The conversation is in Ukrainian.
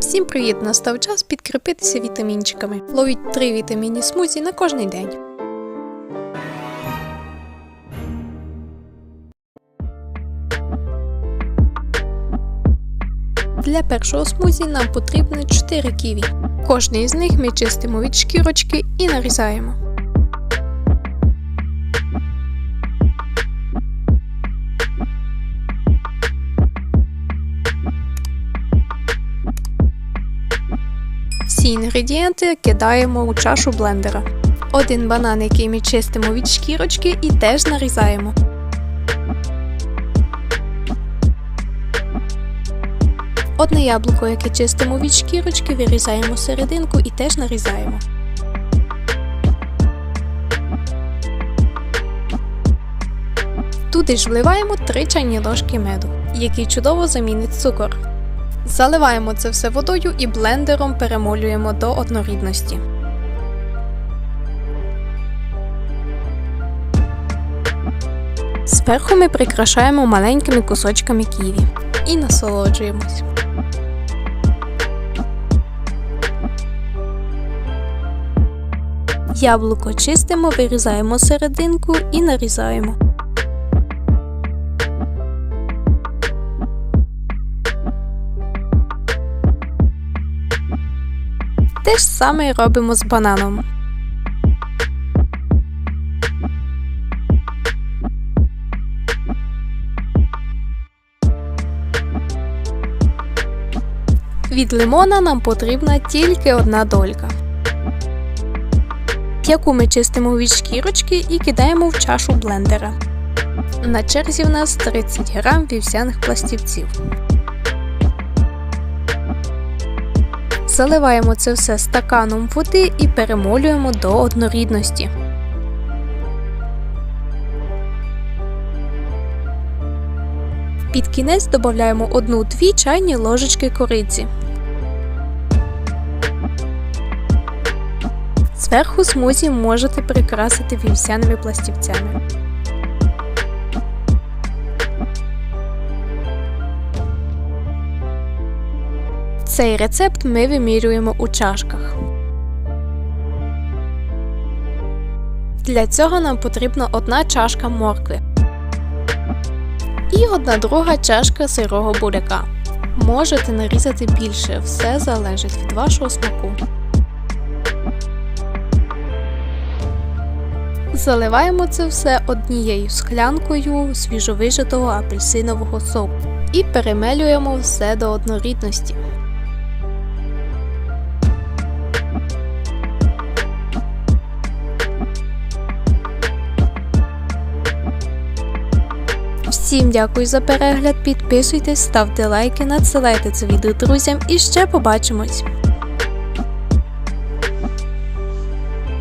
Всім привіт! Настав час підкріпитися вітамінчиками. Ловіть 3 вітамінні смузі на кожний день. Для першого смузі нам потрібно 4 ківі. Кожний із них ми чистимо від шкірочки і нарізаємо. Всі інгредієнти кидаємо у чашу блендера. Один банан, який ми чистимо від шкірочки, і теж нарізаємо. Одне яблуко, яке чистимо від шкірочки, вирізаємо серединку і теж нарізаємо. Туди ж вливаємо 3 чайні ложки меду, який чудово замінить цукор. Заливаємо це все водою і блендером перемолюємо до однорідності. Зверху ми прикрашаємо маленькими кусочками ківі і насолоджуємось. Яблуко чистимо, вирізаємо серединку і нарізаємо. Те ж саме робимо з бананом. Від лимона нам потрібна тільки одна долька, яку ми чистимо від шкірочки і кидаємо в чашу блендера. На черзі в нас 30 грам вівсяних пластівців. Заливаємо це все стаканом води і перемолюємо до однорідності. Під кінець додаємо 1-2 чайні ложечки кориці. Зверху смузі можете прикрасити вівсяними пластівцями. Цей рецепт ми вимірюємо у чашках. Для цього нам потрібна одна чашка моркви і одна друга чашка сирого буряка. Можете нарізати більше, все залежить від вашого смаку. Заливаємо це все однією склянкою свіжовижитого апельсинового соку і перемелюємо все до однорідності. Всім дякую за перегляд, підписуйтесь, ставте лайки, надсилайте це відео друзям і ще побачимось!